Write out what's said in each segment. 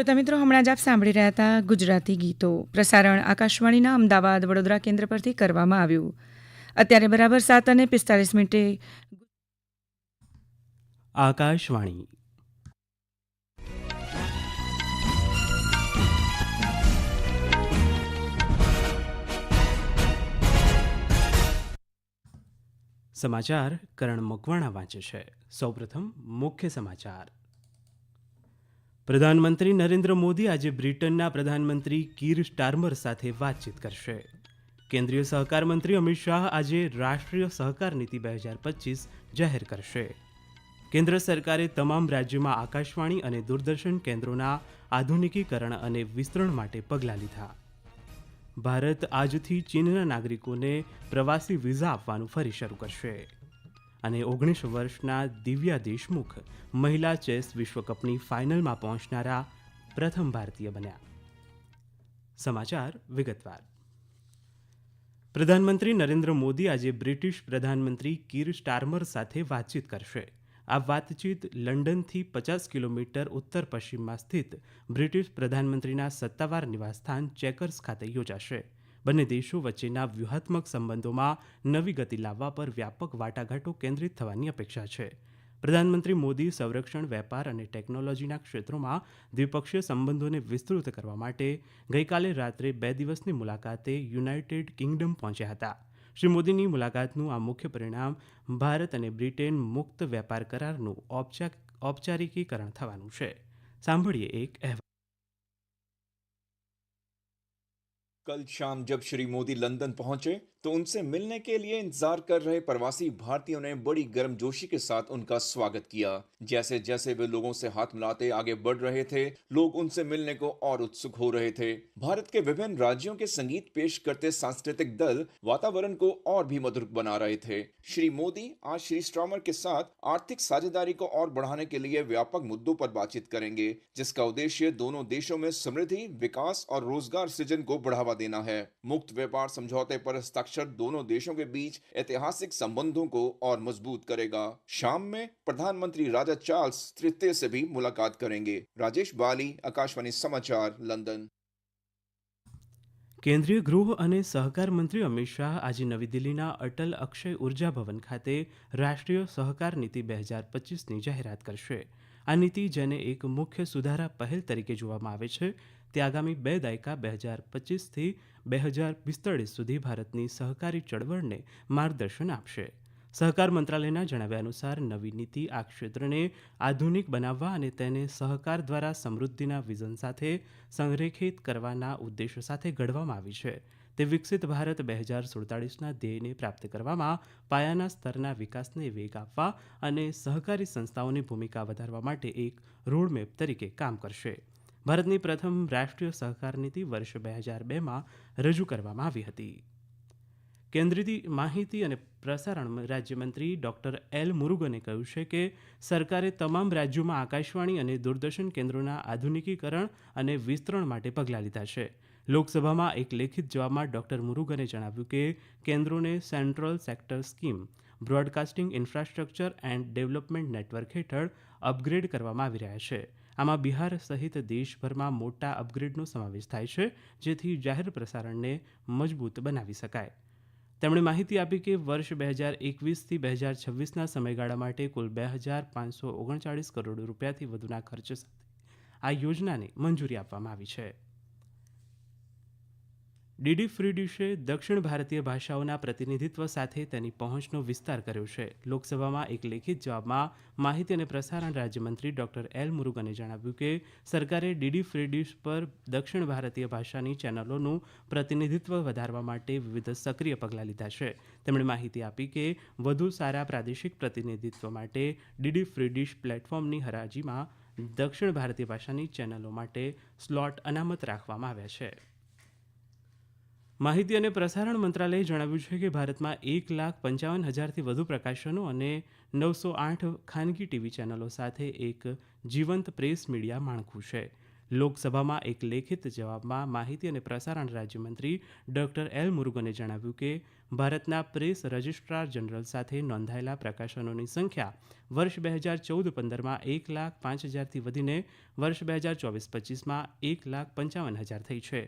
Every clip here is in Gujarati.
શ્રોતા મિત્રો, હમણાં જ આપ સાંભળી રહ્યા હતા ગુજરાતી ગીતો. પ્રસારણ આકાશવાણીના અમદાવાદ વડોદરા કેન્દ્ર પરથી કરવામાં આવ્યું. અત્યારે બરાબર સાત અને પિસ્તાલીસ મિનિટે આકાશવાણી. સમાચાર કરણ મકવાણા વાંચે છે. સૌપ્રથમ મુખ્ય સમાચાર. પ્રધાનમંત્રી નરેન્દ્ર મોદી આજે બ્રિટનના પ્રધાનમંત્રી કીર સ્ટાર્મર સાથે વાતચીત કરશે. કેન્દ્રીય સહકાર મંત્રી અમિત શાહ આજે રાષ્ટ્રીય સહકાર નીતિ બે હજાર પચીસ જાહેર કરશે. કેન્દ્ર સરકારે તમામ રાજ્યોમાં આકાશવાણી અને દૂરદર્શન કેન્દ્રોના આધુનિકીકરણ અને વિસ્તરણ માટે પગલાં લીધા. ભારત આજથી ચીનના નાગરિકોને પ્રવાસી વિઝા આપવાનું ફરી શરૂ કરશે. અને ઓગણીસ વર્ષના દિવ્યા દેશમુખ મહિલા ચેસ વિશ્વકપની ફાઇનલમાં પહોંચનારા પ્રથમ ભારતીય બન્યા. સમાચાર વિગતવાર. પ્રધાનમંત્રી નરેન્દ્ર મોદી આજે બ્રિટિશ પ્રધાનમંત્રી કીર સ્ટાર્મર સાથે વાતચીત કરશે. આ વાતચીત લંડનથી પચાસ કિલોમીટર ઉત્તર પશ્ચિમમાં સ્થિત બ્રિટિશ પ્રધાનમંત્રીના સત્તાવાર નિવાસસ્થાન ચેકર્સ ખાતે યોજાશે. બંને દેશો વચ્ચેના વ્યૂહાત્મક સંબંધોમાં નવી ગતિ લાવવા પર વ્યાપક વાટાઘાટો કેન્દ્રિત થવાની અપેક્ષા છે. પ્રધાનમંત્રી મોદી સંરક્ષણ, વેપાર અને ટેકનોલોજીના ક્ષેત્રોમાં દ્વિપક્ષીય સંબંધોને વિસ્તૃત કરવા માટે ગઈકાલે રાત્રે બે દિવસની મુલાકાતે યુનાઇટેડ કિંગડમ પહોંચ્યા હતા. શ્રી મોદીની મુલાકાતનું આ મુખ્ય પરિણામ ભારત અને બ્રિટેન મુક્ત વેપાર કરારનું ઔપચાર- ઔપચારિકીકરણ થવાનું છે. સાંભળીએ એક અહેવાલ. कल शाम जब श्री मोदी लंदन पहुँचे तो उनसे मिलने के लिए इंतज़ार कर रहे प्रवासी भारतीयों ने बड़ी गर्मजोशी के साथ उनका स्वागत किया। जैसे जैसे वे लोगों से हाथ मिलाते आगे बढ़ रहे थे, लोग उनसे मिलने को और उत्सुक हो रहे थे। भारत के विभिन्न राज्यों के संगीत पेश करते सांस्कृतिक दल वातावरण को और भी मधुर बना रहे थे। श्री मोदी आज श्री स्ट्रॉमर के साथ आर्थिक साझेदारी को और बढ़ाने के लिए व्यापक मुद्दों पर बातचीत करेंगे, जिसका उद्देश्य दोनों देशों में समृद्धि, विकास और रोज़गार सृजन को बढ़ावा देना है मुक्त व्यापार समझौते पर हस्ताक्षर दोनों देशों के बीच ऐतिहासिक संबंधों को और मजबूत करेगा शाम में प्रधानमंत्री राजा चार्ल्स तृतीय से भी मुलाकात करेंगे राजेश बाली आकाशवाणी समाचार लंदन કેન્દ્રીય ગૃહ અને સહકાર મંત્રી અમિત શાહ આજે નવી દિલ્હીના અટલ અક્ષય ઉર્જા ભવન ખાતે રાષ્ટ્રીય સહકાર નીતિ બે હજાર પચીસની જાહેરાત કરશે આ નીતિ જેને એક મુખ્ય સુધારા પહેલ તરીકે જોવામાં આવે છે તે આગામી બે દાયકા બે હજાર પચીસથી બે હજાર પિસ્તાળીસ સુધી ભારતની સહકારી ચળવળને માર્ગદર્શન આપશે. સહકાર મંત્રાલયના જણાવ્યા અનુસાર નવી નીતિ આ ક્ષેત્રને આધુનિક બનાવવા અને તેને સહકાર દ્વારા સમૃદ્ધિના વિઝન સાથે સંરેખિત કરવાના ઉદ્દેશ્ય સાથે ઘડવામાં આવી છે. તે વિકસિત ભારત બે હજાર સુડતાળીસના ધ્યેયને પ્રાપ્ત કરવામાં પાયાના સ્તરના વિકાસને વેગ આપવા અને સહકારી સંસ્થાઓની ભૂમિકા વધારવા માટે એક રોડમેપ તરીકે કામ કરશે. ભારતની પ્રથમ રાષ્ટ્રીય સહકાર નીતિ વર્ષ બે હજાર બેમાં રજૂ કરવામાં આવી હતી. કેન્દ્રીય માહિતી અને પ્રસારણ રાજ્યમંત્રી ડોક્ટર એલ મુરુગને કહ્યું છે કે, સરકારે તમામ રાજ્યોમાં આકાશવાણી અને દૂરદર્શન કેન્દ્રોના આધુનિકીકરણ અને વિસ્તરણ માટે પગલાં લીધા છે. લોકસભામાં એક લેખિત જવાબમાં ડોક્ટર મુરુગને જણાવ્યું કે, કેન્દ્રોને central sector scheme, broadcasting infrastructure and development network હેઠળ અપગ્રેડ કરવામાં આવી રહ્યા છે. આમાં બિહાર સહિત દેશભરમાં મોટા અપગ્રેડનો સમાવેશ થાય છે, જેથી જાહેર પ્રસારણને મજબૂત બનાવી શકાય. તેમણે માહિતી આપી કે વર્ષ બે હજાર એકવીસથી બે હજાર છવ્વીસના સમયગાળા માટે કુલ બે હજાર પાંચસો ઓગણચાળીસ કરોડ રૂપિયાથી વધુના ખર્ચ સાથે આ યોજનાને મંજૂરી આપવામાં આવી છે. ડીડી ફ્રી દક્ષિણ ભારતીય ભાષાઓના પ્રતિનિધિત્વ સાથે તેની પહોંચનો વિસ્તાર કર્યો છે. લોકસભામાં એક લેખિત જવાબમાં માહિતી અને પ્રસારણ રાજ્યમંત્રી ડોક્ટર એલ મુરુગને જણાવ્યું કે, સરકારે ડીડી ફ્રી પર દક્ષિણ ભારતીય ભાષાની ચેનલોનું પ્રતિનિધિત્વ વધારવા માટે વિવિધ સક્રિય પગલાં લીધા છે. તેમણે માહિતી આપી કે, વધુ સારા પ્રાદેશિક પ્રતિનિધિત્વ માટે ડીડી ફ્રી પ્લેટફોર્મની હરાજીમાં દક્ષિણ ભારતીય ભાષાની ચેનલો માટે સ્લોટ અનામત રાખવામાં આવ્યા છે. માહિતી અને પ્રસારણ મંત્રાલયે જણાવ્યું છે કે ભારતમાં એક લાખ પંચાવન હજારથી વધુ પ્રકાશનો અને નવસો આઠ ખાનગી ટીવી ચેનલો સાથે એક જીવંત પ્રેસ મીડિયા માળખું છે. લોકસભામાં એક લેખિત જવાબમાં માહિતી અને પ્રસારણ રાજ્યમંત્રી ડોક્ટર એલ મુરુગને જણાવ્યું કે ભારતના પ્રેસ રજિસ્ટ્રાર જનરલ સાથે નોંધાયેલા પ્રકાશનોની સંખ્યા વર્ષ બે હજાર ચૌદ પંદરમાં એક લાખ પાંચ હજારથી વધીને વર્ષ બે હજાર ચોવીસ પચીસમાં એક લાખ પંચાવન હજાર થઈ છે.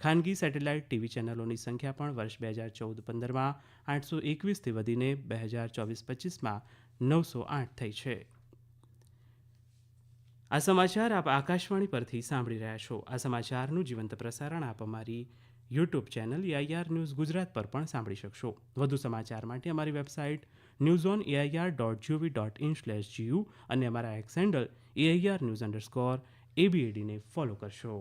ખાનગી સેટેલાઇટ ટીવી ચેનલોની સંખ્યા પણ વર્ષ બે હજાર ચૌદ પંદરમાં આઠસો એકવીસથી વધીને બે હજાર ચોવીસ પચીસમાં નવસો આઠ થઈ છે. આ સમાચાર આપ આકાશવાણી પરથી સાંભળી રહ્યા છો. આ સમાચારનું જીવંત પ્રસારણ આપ અમારી YouTube channel AIR news Gujarat પર પણ સાંભળી શકશો. વધુ સમાચાર માટે અમારી website news on AIR dot GOV dot in slash GU અને અમારા X handle AIR news underscore એબીએડીને follow કરશો.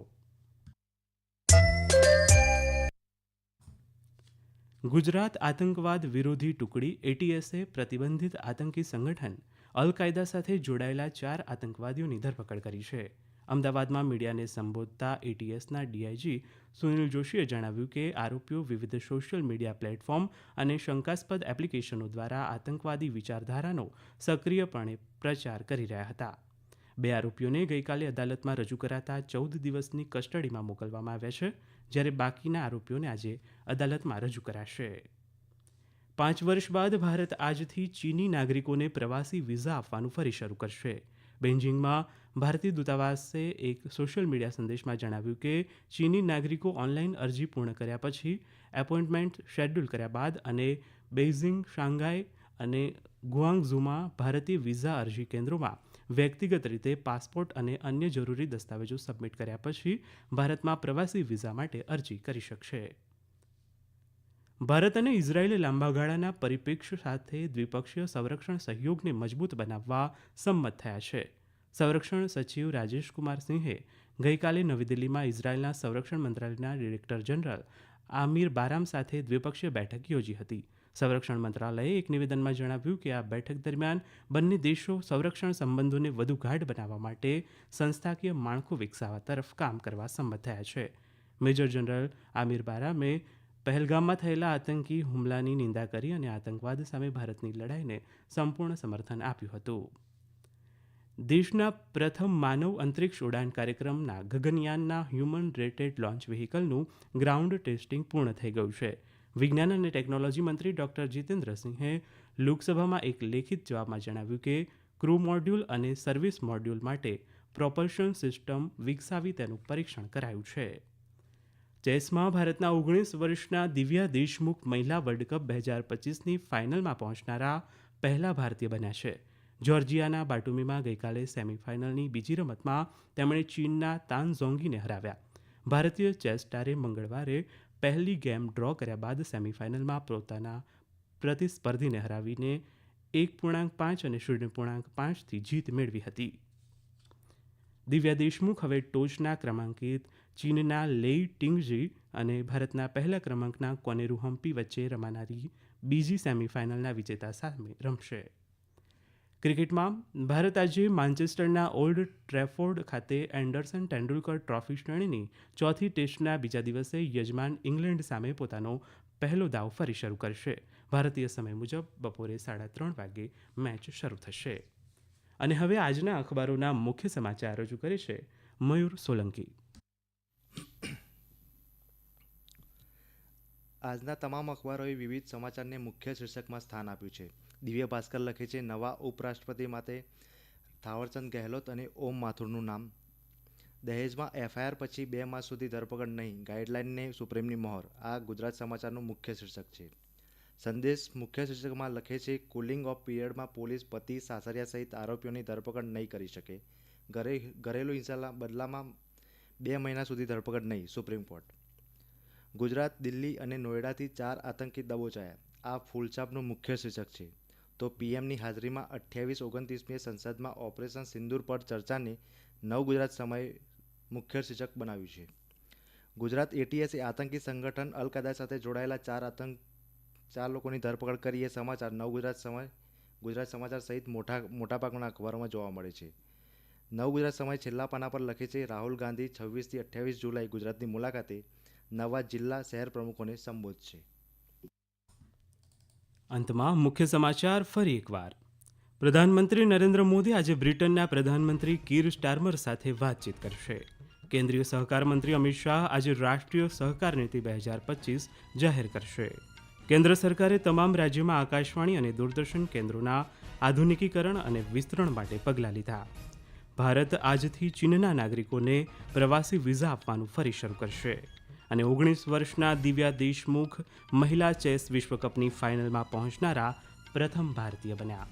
ગુજરાત આતંકવાદ વિરોધી ટુકડી એટીએસએ પ્રતિબંધિત આતંકી સંગઠન અલ કાયદા સાથે જોડાયેલા ચાર આતંકવાદીઓની ધરપકડ કરી છે. અમદાવાદમાં મીડિયાને સંબોધતા એટીએસના ડીઆઈજી સુનિલ જોશીએ જણાવ્યું કે આરોપીઓ વિવિધ સોશિયલ મીડિયા પ્લેટફોર્મ અને શંકાસ્પદ એપ્લિકેશનો દ્વારા આતંકવાદી વિચારધારાનો સક્રિયપણે પ્રચાર કરી રહ્યા હતા. બે આરોપીઓને ગઈકાલે અદાલતમાં રજૂ કરાતા ચૌદ દિવસની કસ્ટડીમાં મોકલવામાં આવ્યા છે. જ્યારે બાકીના આરોપીઓને આજે અદાલતમાં રજૂ કરાશે. પાંચ વર્ષ બાદ ભારત આજથી ચીની નાગરિકોને પ્રવાસી વિઝા આપવાનું ફરી શરૂ કરશે. બેઇજિંગમાં ભારતીય દૂતાવાસે એક સોશિયલ મીડિયા સંદેશમાં જણાવ્યું કે, ચીની નાગરિકો ઓનલાઈન અરજી પૂર્ણ કર્યા પછી એપોઇન્ટમેન્ટ શેડ્યુલ કર્યા બાદ અને બેઇઝિંગ શાંઘાઈ અને ગુઆંગઝુમાં ભારતીય વિઝા અરજી કેન્દ્રોમાં વ્યક્તિગત રીતે પાસપોર્ટ અને અન્ય જરૂરી દસ્તાવેજો સબમિટ કર્યા પછી ભારતમાં પ્રવાસી વિઝા માટે અરજી કરી શકશે. ભારત અને ઇઝરાયેલે લાંબા ગાળાના પરિપ્રેક્ષ્ય સાથે દ્વિપક્ષીય સંરક્ષણ સહયોગને મજબૂત બનાવવા સંમત થયા છે. સંરક્ષણ સચિવ રાજેશ કુમાર સિંહે ગઈકાલે નવી દિલ્હીમાં ઇઝરાયેલના સંરક્ષણ મંત્રાલયના ડિરેક્ટર જનરલ આમિર બારામ સાથે દ્વિપક્ષીય બેઠક યોજી હતી. સંરક્ષણ મંત્રાલયે એક નિવેદનમાં જણાવ્યું કે આ બેઠક દરમિયાન બંને દેશો સંરક્ષણ સંબંધોને વધુ ગાઢ બનાવવા માટે સંસ્થાકીય માળખું વિકસાવવા તરફ કામ કરવા સંમત થયા છે. મેજર જનરલ આમિર બારામે પહેલગામમાં થયેલા આતંકી હુમલાની નિંદા કરી અને આતંકવાદ સામે ભારતની લડાઈને સંપૂર્ણ સમર્થન આપ્યું હતું. દેશના પ્રથમ માનવ અંતરિક્ષ ઉડાન કાર્યક્રમના ગગનયાનના હ્યુમન રેટેડ લોન્ચ વ્હીકલનું ગ્રાઉન્ડ ટેસ્ટિંગ પૂર્ણ થઈ ગયું છે. વિજ્ઞાન અને ટેકનોલોજી મંત્રી ડોક્ટર જીતેન્દ્રસિંહે લોકસભામાં એક લેખિત જવાબમાં જણાવ્યું કે ક્રૂ મોડ્યુલ અને સર્વિસ મોડ્યુલ માટે પ્રોપલ્શન સિસ્ટમ વિકસાવી તેનું પરીક્ષણ કરાયું છે. ચેસમાં ભારતના ઓગણીસ વર્ષના દિવ્યા દેશમુખ મહિલા વર્લ્ડ કપ બે હજાર પચીસની ફાઇનલમાં પહોંચનારા પહેલા ભારતીય બન્યા છે. જોર્જિયાના બાટુમીમાં ગઈકાલે સેમીફાઇનલની બીજી રમતમાં તેમણે ચીનના તાન ઝોંગીને હરાવ્યા. ભારતીય ચેસ સ્ટારે મંગળવારે પહેલી ગેમ ડ્રો કર્યા બાદ સેમીફાઇનલમાં પોતાના પ્રતિસ્પર્ધીને હરાવીને એક પૂર્ણાંક પાંચ અને શૂન્ય પૂર્ણાંક પાંચથી જીત મેળવી હતી. દિવ્યા દેશમુખ હવે ટોચના ક્રમાંકિત ચીનના લેઈ ટિંગજી અને ભારતના પહેલા ક્રમાંકના કોનેરુ હમ્પી વચ્ચે રમાનારી બીજી સેમીફાઇનલના વિજેતા સામે રમશે. ક્રિકેટમાં ભારત આજે માન્ચેસ્ટરના ઓલ્ડ ટ્રેફોર્ડ ખાતે એન્ડરસન તેંડુલકર ટ્રોફી શ્રેણીની ચોથી ટેસ્ટના બીજા દિવસે યજમાન ઇંગ્લેન્ડ સામે પોતાનો પહેલો દાવ ફરી શરૂ કરશે. ભારતીય સમય મુજબ બપોરે સાડા ત્રણ વાગે મેચ શરૂ થશે. અને હવે આજના અખબારોના મુખ્ય સમાચાર રજૂ કરે છે મયુર સોલંકી. આજના તમામ અખબારોએ વિવિધ સમાચારને મુખ્ય શીર્ષકમાં સ્થાન આપ્યું છે. દિવ્ય ભાસ્કર લખે છે, નવા ઉપરાષ્ટ્રપતિ માટે થાવરચંદ ગહેલોત અને ઓમ માથુરનું નામ. દહેજમાં એફઆઈઆર પછી બે માસ સુધી ધરપકડ નહીં ગાઈડલાઇનને સુપ્રીમની મહોર. આ ગુજરાત સમાચારનું મુખ્ય શીર્ષક છે. સંદેશ મુખ્ય શીર્ષકમાં લખે છે, કુલિંગ ઓફ પીરિયડમાં પોલીસ પતિ સાસરિયા સહિત આરોપીઓની ધરપકડ નહીં કરી શકે. ઘરે, ઘરેલું હિંસાના બદલામાં બે મહિના સુધી ધરપકડ નહીં. Supreme court. ગુજરાત, દિલ્હી અને નોઈડાથી ચાર આતંકી દબોચાયા આ ફૂલછાપનું મુખ્ય શીર્ષક છે. તો પીએમની હાજરીમાં અઠ્યાવીસ ઓગણત્રીસમીએ સંસદમાં ઓપરેશન સિંદૂર પર ચર્ચાને નવ ગુજરાત સમયે મુખ્ય શીર્ષક બનાવ્યું છે. ગુજરાત એટીએસે આતંકી સંગઠન અલ કાયદા સાથે જોડાયેલા ચાર આતંક, ચાર લોકોની ધરપકડ કરી એ સમાચાર નવ ગુજરાત સમય, ગુજરાત સમાચાર સહિત મોટા, મોટાભાગના અખબારોમાં જોવા મળે છે. નવ ગુજરાત સમય છેલ્લા પાના પર લખે છે, રાહુલ ગાંધી છવ્વીસથી અઠ્યાવીસ જુલાઈ ગુજરાતની મુલાકાતે નવા જિલ્લા શહેર પ્રમુખોને સંબોધશે અંતમાં મુખ્ય સમાચાર ફરી એકવાર. પ્રધાનમંત્રી નરેન્દ્ર મોદી આજે બ્રિટનના પ્રધાનમંત્રી કીર સ્ટારમર સાથે વાતચીત કરશે. કેન્દ્રીય સહકાર મંત્રી અમિત શાહ આજે રાષ્ટ્રીય સહકાર નીતિ બે હજાર પચીસ જાહેર કરશે. કેન્દ્ર સરકારે તમામ રાજ્યોમાં આકાશવાણી અને દૂરદર્શન કેન્દ્રોના આધુનિકીકરણ અને વિસ્તરણ માટે પગલાં લીધા. ભારત આજથી ચીનના નાગરિકોને પ્રવાસી વિઝા આપવાનું ફરી શરૂ કરશે. અને ઓગણીસ વર્ષના દિવ્યા દેશમુખ મહિલા ચેસ વિશ્વકપની ફાઇનલમાં પહોંચનારા પ્રથમ ભારતીય બન્યા.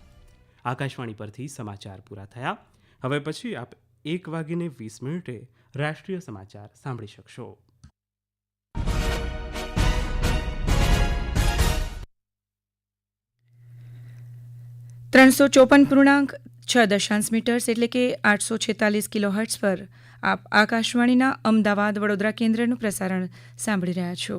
આકાશવાણી પરથી સમાચાર પૂરા થયા. હવે પછી આપ એક વાગીને વીસ મિનિટે રાષ્ટ્રીય સમાચાર સાંભળી શકશો. ત્રણસો ચોપન પૂર્ણાંક, છ દશાંશ મીટર્સ એટલે કે આઠસો છેતાલીસ કિલો કિલોહર્ટ્સ પર આપ આકાશવાણીના અમદાવાદ વડોદરા કેન્દ્રનું પ્રસારણ સાંભળી રહ્યા છો.